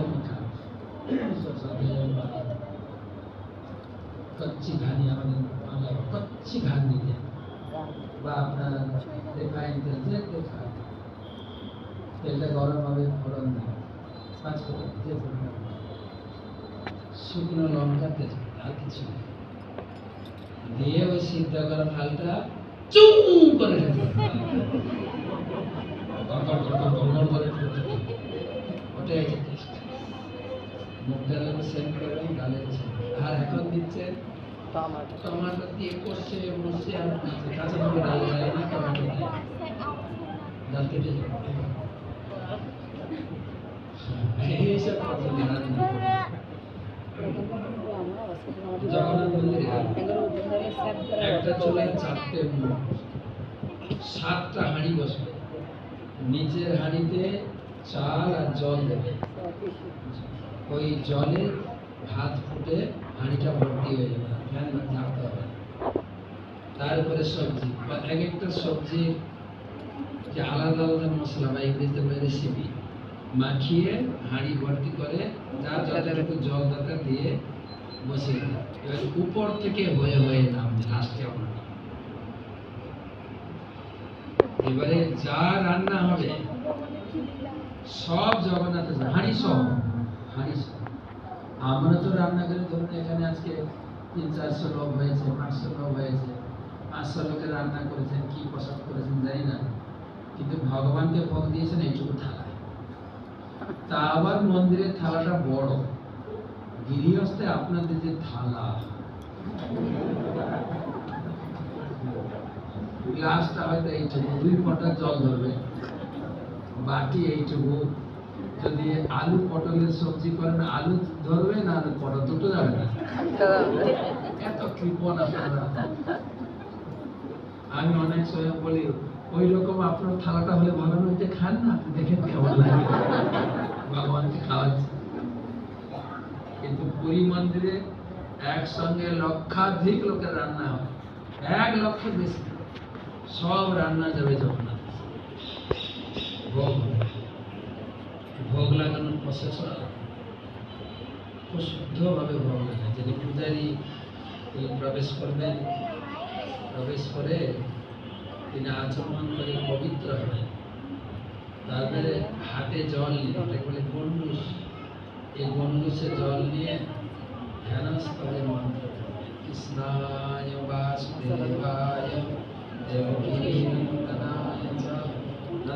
আপনি খান শশাতে বা কচ্ছি ঘানি আমাদের বাংলায় কচ্ছি ঘান দিতে বা আপনার রিফাইন তেল যে তেল খান তেলটা গরম হবে ফোড়ন দেন পাঁচ ফোড়ন যে ফোড়ন আপনার। শুকনো লঙ্কা তেজপাতা আর কিছু নেই দিয়ে ওই সিদ্ধ করা ফালটা চুম করে ঢেলে দেন। গড়গড় গড়গড় গড়গড় করে ঢেলে দেন। ওটাই হচ্ছে টেস্ট মুগ ডালের সেম করবেন ডালের সেম আর এখন দিচ্ছে টমাটো। দিয়ে কষে মশে আর কাঁচা লঙ্কা ডাল দেয় না টমেটো দিয়ে ডাল কেটে এইসব পদ্ধতি রান্না জগন্নাথ মন্দিরে একটা চুলায় চারটে সাতটা হাঁড়ি বসবে। নিচের হাঁড়িতে চাল আর জল দেবে। ওই জলে ভাত ফুটে হাঁড়িটা ভর্তি হয়ে যাবে ফ্যান ঝাড়তে হবে। তারপরে সবজি, বা এক একটা সবজি যে আলাদা আলাদা মশলা, বা ইংরেজিতে বলে রেসিপি মাখিয়ে হাঁড়ি ভর্তি করে যা যতটুকু জল দরকার দিয়ে দেয় এবার উপর থেকে হয়ে হয়ে নামবে লাস্টে আমরা। এবারে যা রান্না হবে, সব জগন্নাথের হাঁড়ি সহ। আমরা তো রান্না করে ধরুন এখানে আজকে তিন চারশো লোক হয়েছে, পাঁচশো লোক হয়েছে, পাঁচশো লোকের রান্না করেছেন, কি প্রসাদ করেছেন জানি না। কিন্তু ভগবানকে ভোগ দিয়েছেন এইটুকু থালায়। তা আবার মন্দিরের থালাটা বড়। গৃহস্থে আপনাদের যে থালা। গ্লাসটা হয়তো এইটুকু, দুই ফোঁটা জল ধরবে। বাটি এইটুকু। যদি আলু, পটলের সবজি করেন, আলু ধরবে না আলু? পটল দুটো যাবে না। এত কৃপণ আপনারা। আমি অনেক সময় বলি ওই রকম আপনার থালাটা হলে ভালো নইতে খান না দেখেন কেমন লাগে। ভগবানকে খাওয়াচ্ছে। কিন্তু পুরী মন্দিরে একসঙ্গে লক্ষাধিক লোকের রান্না হয় এক লক্ষ বেশি। সব রান্না যাবে জগন্নাথ হবে। ভোগ লাগানোর প্রসেস শুদ্ধভাবে ভোগ লাগায় যদি পূজারি প্রবেশ করবেন প্রবেশ করে তিনি আচমন করে পবিত্র হবেন তারপরে হাতে জল নিয়ে এটাকে বলে গন্ডুস এই গন্ডুসে জল নিয়ে ধ্যানস্থ হয়ে মন্ত্র বাসুদেবায় দেবকী নন্দনায় চ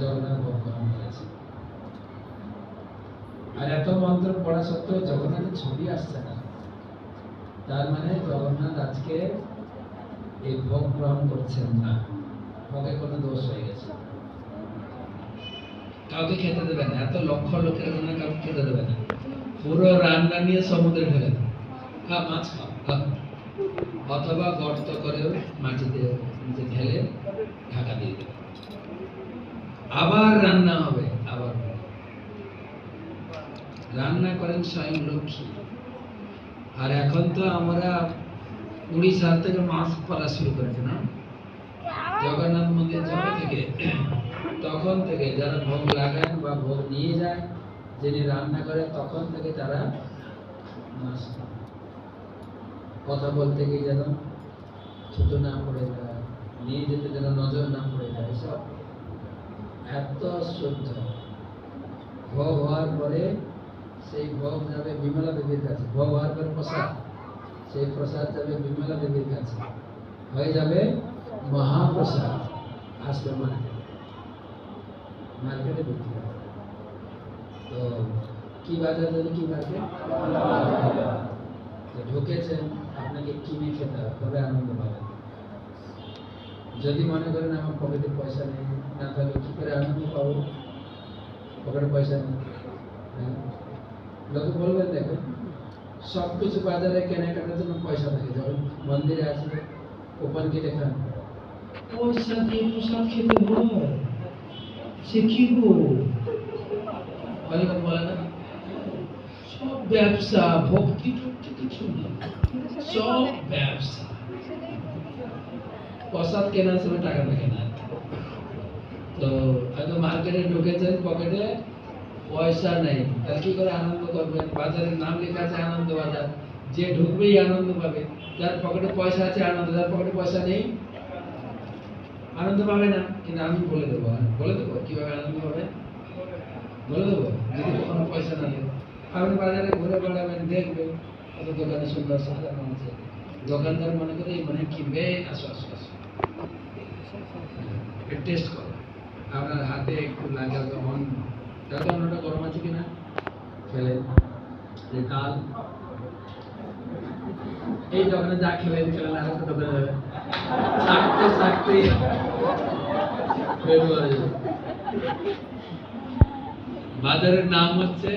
জগন্নাথ ভগবান বলেছে। আর এত মন্ত্র পড়া সত্ত্বেও জগন্নাথের ছবি আসছে না। তার মানে জগন্নাথ আজকে এই ভোগ গ্রহণ করছেন না। ভোগে কোনো দোষ হয়ে গেছে। কাউকে খেতে দেবে না। এত লক্ষ লোকের জন্য কাউকে খেতে দেবে না। পুরো রান্না নিয়ে সমুদ্রে ফেলে দেবে। মাছ খাও। অথবা গর্ত করে মাটিতে ঢেলে ঢাকা দিয়ে দেবে। আবার রান্না হবে, আবার। রান্না করেন স্বয়ং লক্ষ্মী। আর এখন তো আমরা উড়িষ্যার থেকে মাছ পালা শুরু করেছে, না? জগন্নাথ মন্দির যবে থেকে, তখন থেকে যারা ভোগ লাগান বা ভোগ নিয়ে যায়, যিনি রান্না করে, তখন থেকে তারা মাছ কথা বলতে গিয়ে যেন ছোট না পড়ে যায়, নিয়ে যেতে যেন নজর না পড়ে যায় সব এত শুদ্ধ ভোগ হওয়ার পরে সেই ভোগ যাবে বিমলা দেবীর কাছে। হওয়ার পরে প্রসাদ। সেই প্রসাদ যাবে বিমলা দেবীর কাছে। হয়ে যাবে মহাপ্রসাদ। আসবে মাকে মার্কেটে ঢুকতে হবে। তো কি বাজার জানি কি মার্কেট? ঢুকেছেন, আপনাকে কিনে খেতে হবে। তবে আনন্দ পাবেন। যদি মনে করেন আমার পকেটে পয়সা নেই না তাহলে কি করে আনন্দ পাবো পকেটে পয়সা নেই হ্যাঁ লোকে বলবেন দেখুন সব কিছু বাজারে কেনাকাটার জন্য পয়সা থাকে যখন মন্দিরে আসবে ওপেন কেটে খান পয়সা দিয়ে প্রসাদ খেতে হয় সে কি গো বলে না বলে না সব ব্যবসা ভক্তি টক্তি কিছু নেই সব ব্যবসা প্রসাদ কেনার সময় টাকা থাকে না তো হয়তো মার্কেটে ঢুকেছেন পকেটে পয়সা নেই। তাহলে কি করে আনন্দ করবেন? বাজারের নাম লেখা আছে আনন্দ বাজার যে ঢুকবেই আনন্দ পাবে। যার পকেটে পয়সা আছে আনন্দ, যার পকেটে পয়সা নেই, আনন্দ পাবে না। কিন্তু আমি বলে দেবো হ্যাঁ? বলে দেবো কীভাবে আনন্দ পাবে বলে দেবো, যদি কখনো পয়সা না দেবো আপনি বাজারে ঘুরে বেড়াবেন, দেখবেন, কত দোকানে সুন্দর সাজানো আছে। দোকানদার মনে করে মনে কিনবে? আসো আসো আসো। টেস্ট করো। আপনার হাতে একটু লাগে তখন দেখো অন্যটা গরম আছে কিনা? খেলে। যে কাল এই দোকানে যা খেলেন খেলেন আর একটা থাকতে থাকতে বাজারের নাম হচ্ছে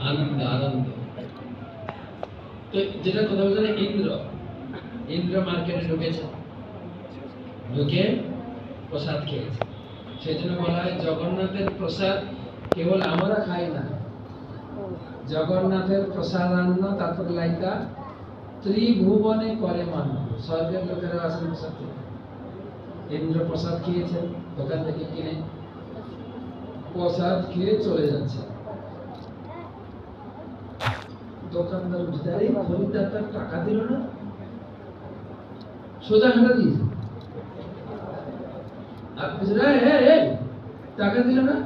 আনন্দ আনন্দ। তো যেটা কথা বলছে ইন্দ্র। ইন্দ্র মার্কেটে ঢুকেছে। ঢুকে প্রসাদ খেয়েছে। সেই জন্য বলা হয়, জগন্নাথের প্রসাদ কেবল আমরা খাই না। জগন্নাথের প্রসাদান্ন তারপর লাইকা ত্রিভুবনে করে মান স্বর্গের লোকেরা আসেন প্রসাদ ইন্দ্র প্রসাদ খেয়েছেন, দোকান থেকে কিনে প্রসাদ খেয়ে চলে যাচ্ছে। দোকানদার খরিদ্দার টাকা দিল না। সোজা হাঁটা দিয়েছে আর পিছনে, "এই, এই, এই, টাকা দিল না?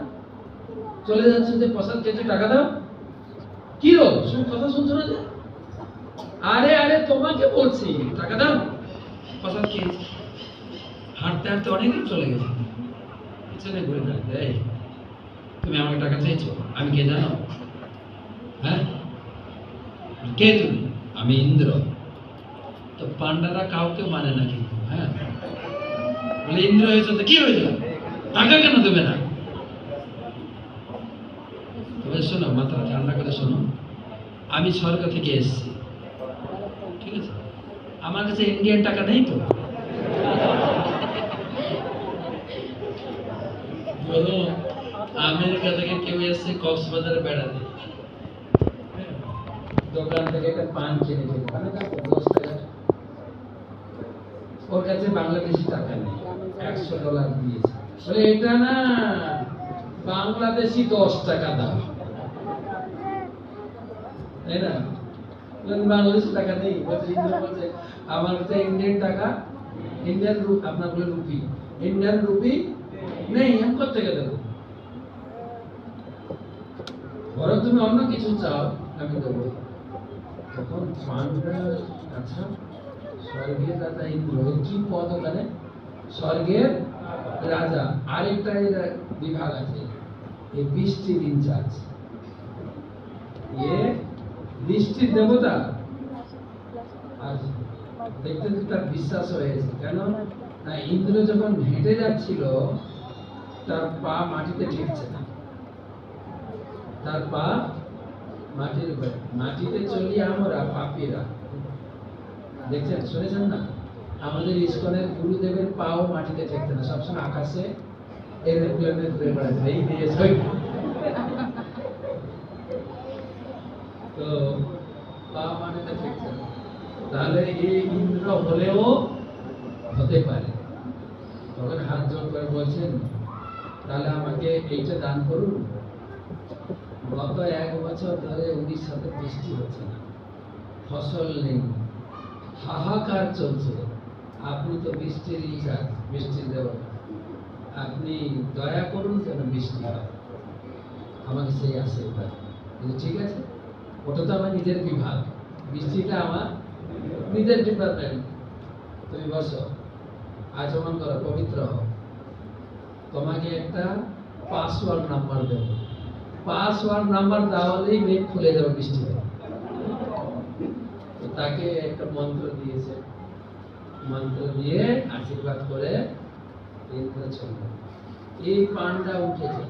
চলে যাচ্ছে যে প্রসাদ খেয়েছে, টাকা দাও। কি রো? শুন কথা শুনছো না যে? আরে আরে, তোমাকে বলছি, টাকা দাও। প্রসাদ খেয়েছি। হাঁটতে হাঁটতে অনেকদিন চলে গেছে। পিছনে ঘুরে দাঁড়াতে তুমি আমাকে টাকা চেয়েছো আমি কে জানো? হ্যাঁ? কে তুমি? আমি ইন্দ্র। তো পান্ডারা কাউকে মানে না কিন্তু হ্যাঁ? বলে ইন্দ্র হয়েছে তো কি হয়েছে টাকা কেন দেবে না? তবে শোনো মাথা ঠান্ডা করে শোনো আমি স্বর্গ থেকে এসেছি। ঠিক আছে? আমার কাছে ইন্ডিয়ান টাকা নেই তো? বলো আমেরিকা থেকে কেউ এসছে কক্সবাজারে বেড়াতে। হ্যাঁ, দোকান থেকে একটা পান কিনে টাকা ওর কাছে বাংলাদেশি টাকা নেই, একশো ডলার দিয়েছে। বলে, এটা না, বাংলাদেশি দশ টাকা দাও। তাই না? বাংলাদেশি টাকা নেই। আমার কাছে ইন্ডিয়ান টাকা, ইন্ডিয়ান রু, আপনার বলে রুপি। ইন্ডিয়ান রুপি নেই, আমি কোথেকে দেবো? বরং তুমি অন্য কিছু চাও, আমি দেবো। তখন আচ্ছা। স্বর্গের রাজা পদ ওখানে? স্বর্গের রাজা। আরেকটা বিভাগ আছে। এই বৃষ্টির ইনচার্জ এ বৃষ্টির দেবতা। আর দেখতে দেখতে বিশ্বাস কেন? না, ইন্দ্র যখন হেঁটে যাচ্ছিল, তার পা মাটিতে ঠেকছে না। তার পা মাটির মাটিতে চলি আমরা, পাপীরা। দেখছেন? শুনেছেন না? আমাদের ইস্কনের গুরুদেবের পাও মাটিতে ঠেকতে না। সবসময় আকাশে এরোপ্লেনে ঘুরে বেড়াচ্ছে তো পা মাটিতে ঠেকছে না। তাহলে এই ইন্দ্র হলেও হতে পারে। তখন হাত জোর করে বলছেন, তাহলে আমাকে এইটা দান করুন। গত এক বছর ধরে সাথে বৃষ্টি হচ্ছে না। ফসল নেই। হাহাকার চলছে। আপনি তো বৃষ্টির ইনচার্জ বৃষ্টির দেবতা। আপনি দয়া করুন যেন বৃষ্টি হয়। আমাকে সেই আশীর্বাদ ঠিক আছে, ওটা তো আমার নিজের বিভাগ। বৃষ্টিটা আমার নিজের ডিপার্টমেন্ট তুমি বসো। আচমন করো, পবিত্র তোমাকে একটা পাসওয়ার্ড নাম্বার দেব। পাসওয়ার্ড নাম্বার দেওয়া হলেই মেঘ খুলে যাবে বৃষ্টি হবে। তো তাকে একটা মন্ত্র দিয়েছে। মন্ত্র দিয়ে আশীর্বাদ করে ইন্দ্র চলল এই পান্ডা উঠেছে।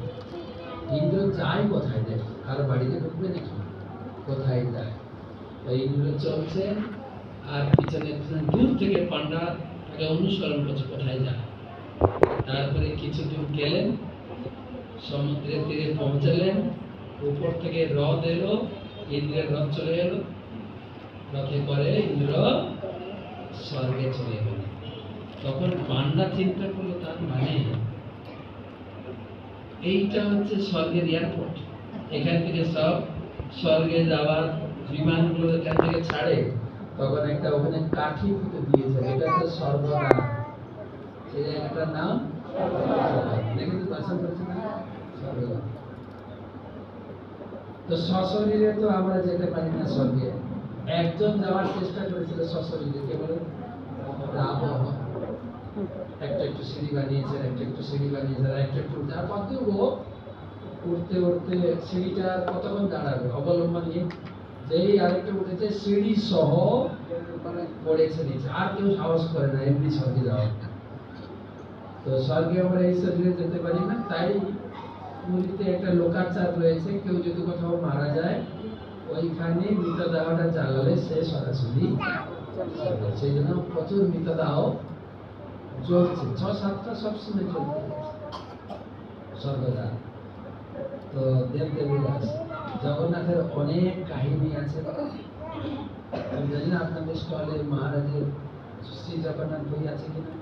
ইন্দ্র যায় কোথায় দেখ? কারও বাড়িতে ঢুকবে নাকি? কোথায় যায়? তো ইন্দ্র চলছে আর পিছনে দূর থেকে পান্ডা তাকে অনুসরণ করছে, কোথায় যায়? তারপরে কিছু দূর গেলেন, সমুদ্রের তীরে পৌঁছালেন, উপর থেকে হ্রদ এলো, ইন্দ্রের রথ চলে এলো। রথে করে ইন্দ্র স্বর্গে চলে গেল। তখন পান্ডা চিন্তা করল, তার মানে এইটা হচ্ছে স্বর্গের এয়ারপোর্ট এখান থেকে সব স্বর্গে যাওয়ার বিমানগুলো এখান থেকে ছাড়ে, তখন একটা ওখানে কাঠি ফুটে দিয়েছে, এটা হচ্ছে স্বর্গরাজ সেই জায়গাটার নাম দেখেন তো দর্শন করছেন না? স্বর্গরাজ তো সশরীরে তো আমরা যেতে পারি না স্বর্গে। একজন যাওয়ার চেষ্টা করেছিল সশরীরে কে বলে রাবণ একটা একটু সিঁড়ি বানিয়েছেন একটা একটু সিঁড়ি বানিয়েছেন একটা একটু যার পথে উঠতে উঠতে সিঁড়িটা কতক্ষণ দাঁড়াবে? অবলম্বন নিয়ে যেই আরেকটা উঠেছে সিঁড়ি সহ পড়েছে নিচে। আর কেউ সাহস করে না এমনি স্বর্গে যাওয়া। তো স্বর্গে আমরা এই শরীরে যেতে পারি না তাই পুরীতে একটা লোকাচার রয়েছে কেউ যদি কোথাও মারা যায় ওইখানে মৃতদেহটা জ্বালালে সে সরাসরি সেই জন্য প্রচুর মৃতদেহ চলছে ছ সাতটা সবসময় চলছে সর্বদা। তো দেব দেবীদাস জগন্নাথের অনেক কাহিনী আছে। আমি জানি না আপনাদের স্টলে মহারাজের শ্রী জগন্নাথ বই আছে কিনা?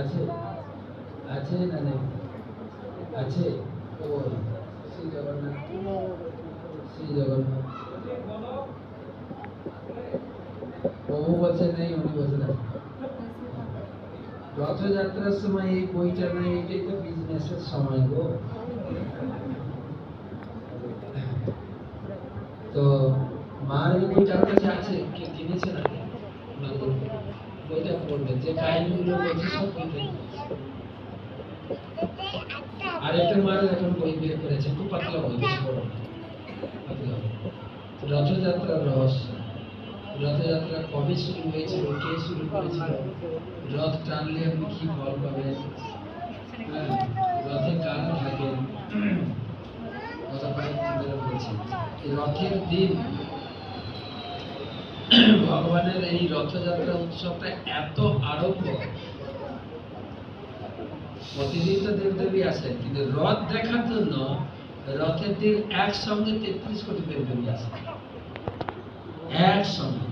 আছে। আছে না নেই? আছে। ও, শ্রী জগন্নাথ। শ্রী জগন্নাথ। প্রভু বলছে নেই রথযাত্রার সময় এই বইটা নেই এটাই তো বিজনেসের সময় গো। তো মহারাজ বইটা আমার কাছে আছে, কে কিনেছে না? বইটা পড়বে, যে কাহিনীগুলো বলছে সব বইটা আর একটা মহারাজ এখন বই বের করেছে, খুব পাতলা বই পাতলা। রথযাত্রার রহস্য রথযাত্রা কবে শুরু হয়েছিল? কে শুরু করেছিল? রথ টানলে আপনি কি ফল পাবেন হ্যাঁ, রথে কারা থাকেন রথের দিন ভগবানের এই রথযাত্রা উৎসবটা এত আরম্ভ। প্রতিদিন তো দেবদেবী আসেন কিন্তু রথ দেখার জন্য রথের দিন একসঙ্গে তেত্রিশ কোটি দেবদেবী আসেন। add.